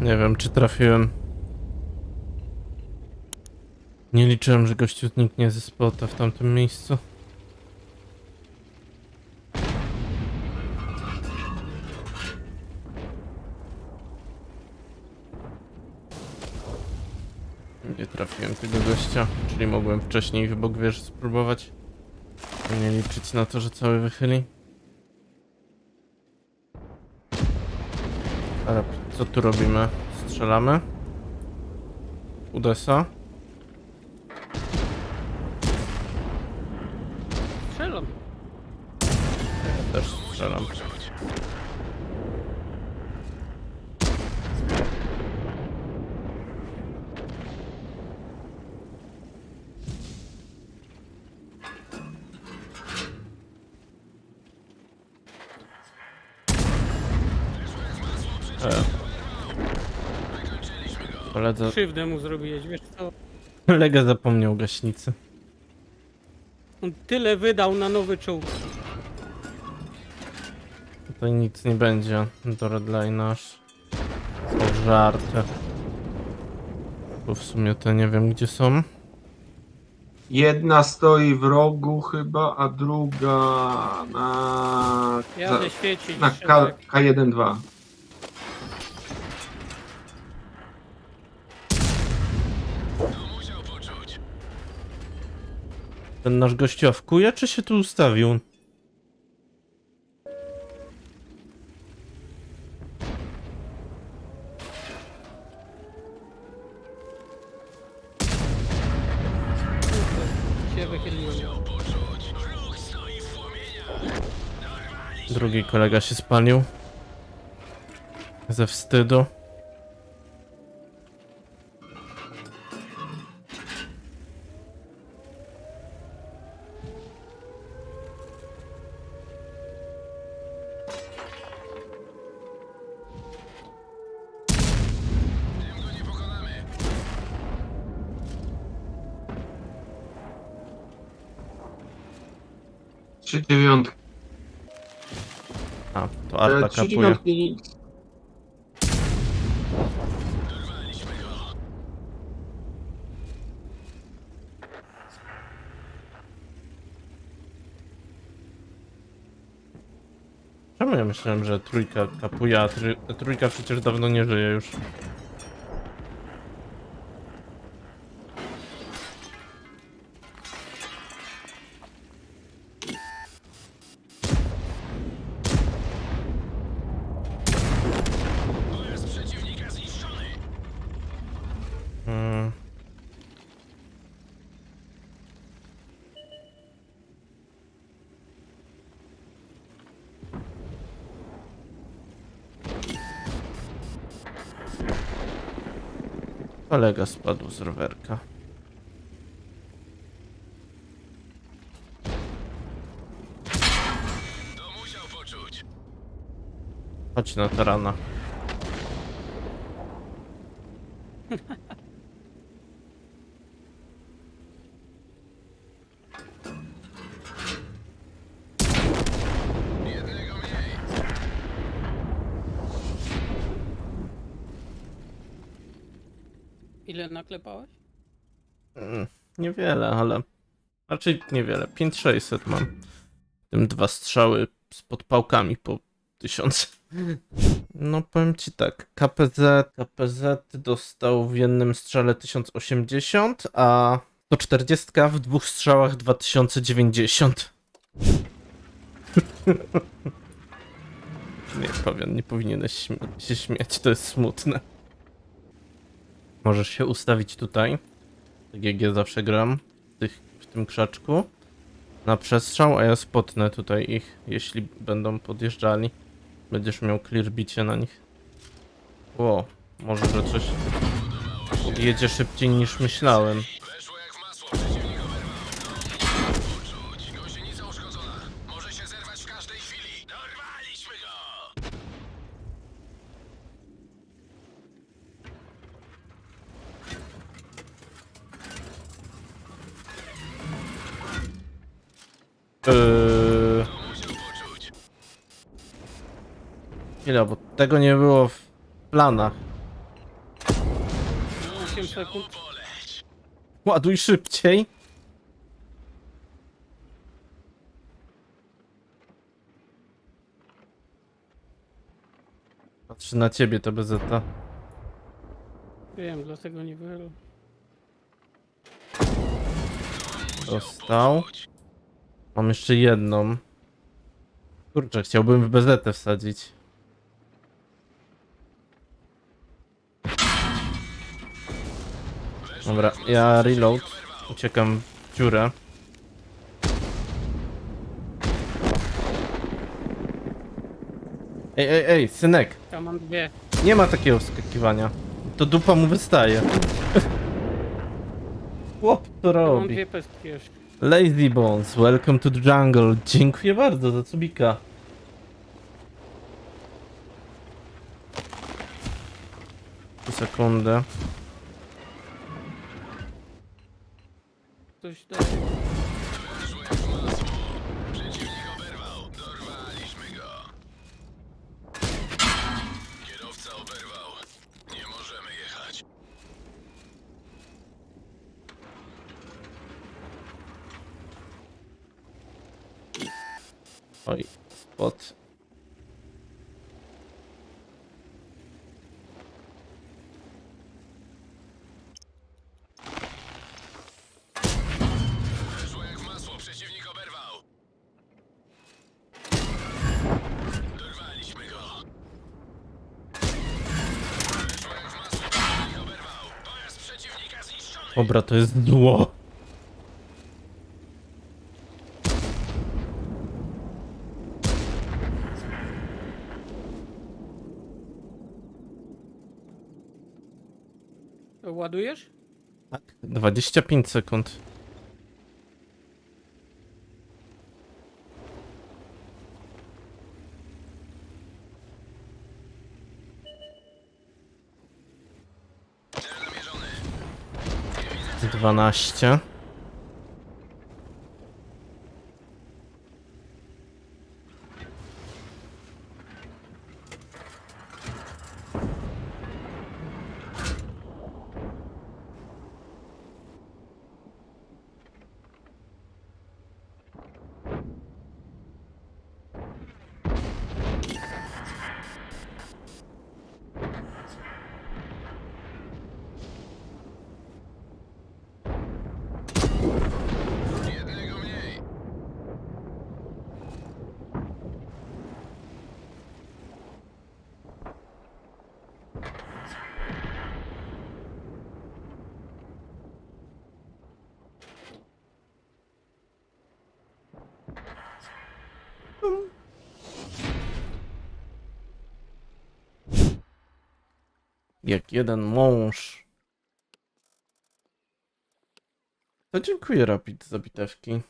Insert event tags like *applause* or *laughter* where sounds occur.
Nie wiem, czy trafiłem. Nie liczyłem, że gościu zniknie ze spota w tamtym miejscu. Nie trafiłem tego gościa, czyli mogłem wcześniej wybok wieży spróbować. Nie liczyć na to, że cały wychyli. Ale co tu robimy? Strzelamy? Udesa? Strzelam. Też strzelam. E. Koledze, Krzywdę mu zrobiłeś, wiesz co? kolega zapomniał gaśnicy. On tyle wydał na nowy czołg. Tutaj nic nie będzie do redline'a aż. To żarty. Bo w sumie to nie wiem gdzie są. Jedna stoi w rogu chyba, a druga na, Jadę za, świecić. na K, Szedek. K1-2. Ten nasz gościu awkuje, czy się tu ustawił? Drugi kolega się spalił. Ze wstydu. Trzy dziewiątki. A, to E, Arta Trzy kapuje. dziewiątki. Czemu ja myślałem, że trójka kapuje, a a trójka przecież dawno nie żyje już. Kolega spadł z rowerka. Chodź na tarana. *laughs* Ile naklepałeś? Mm, Niewiele, ale raczej niewiele. 5600 mam. W tym dwa strzały z podpałkami po 1000. No powiem ci tak, KPZ, KPZ dostał w jednym strzale 1080, a 140 w dwóch strzałach 2090. *laughs* Nie, powiem, nie powinieneś się śmiać, to jest smutne. Możesz się ustawić tutaj. GG zawsze gram w, tych, w tym krzaczku na przestrzał, a ja spotnę tutaj ich, jeśli będą podjeżdżali. Będziesz miał clear bicie na nich. Ło, może, że coś jedzie szybciej niż myślałem. Yy... Chwila, bo tego nie było w planach. 8 sekund. Poleć. Ładuj szybciej. Patrzę na ciebie, to bezeta. Wiem, dlatego nie wyro. Dostał. Mam jeszcze jedną. Kurczę, chciałbym w bezetę wsadzić. Dobra, ja reload. Uciekam w dziurę. Ej, ej, ej, synek. Ja mam dwie. Nie ma takiego wskakiwania. To dupa mu wystaje. Chłop to Ja mam robi. dwie pestki jeszcze. Lazy Bones, welcome to the jungle. Dziękuję bardzo za cubika. Sekundę. Coś daje. Oj, spot. Jak w masło. Przeciwnik oberwał. Dorwaliśmy go. W masło. Przeciwnik oberwał. Przeciwnika zniszczony. Dobra, to jest zło. Ładujesz? Tak, 25 sekund. Dwanaście. Jak jeden mąż. To dziękuję Rapid za bitewki.